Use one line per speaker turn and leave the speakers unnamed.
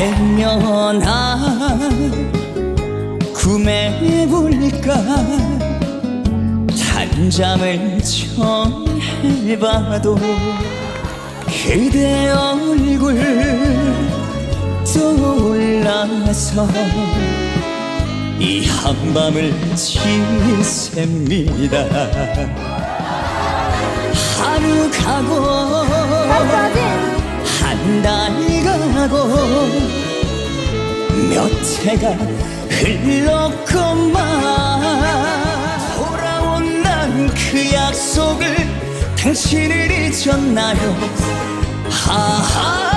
나? 구매해볼까? 단잠을 청해봐도 그대 얼굴 떠올라서 이 한밤을 지셉니다. 하루 가고 가고 몇 해가 흘렀건만 돌아온 난 그 약속을 당신을 잊었나요? 하하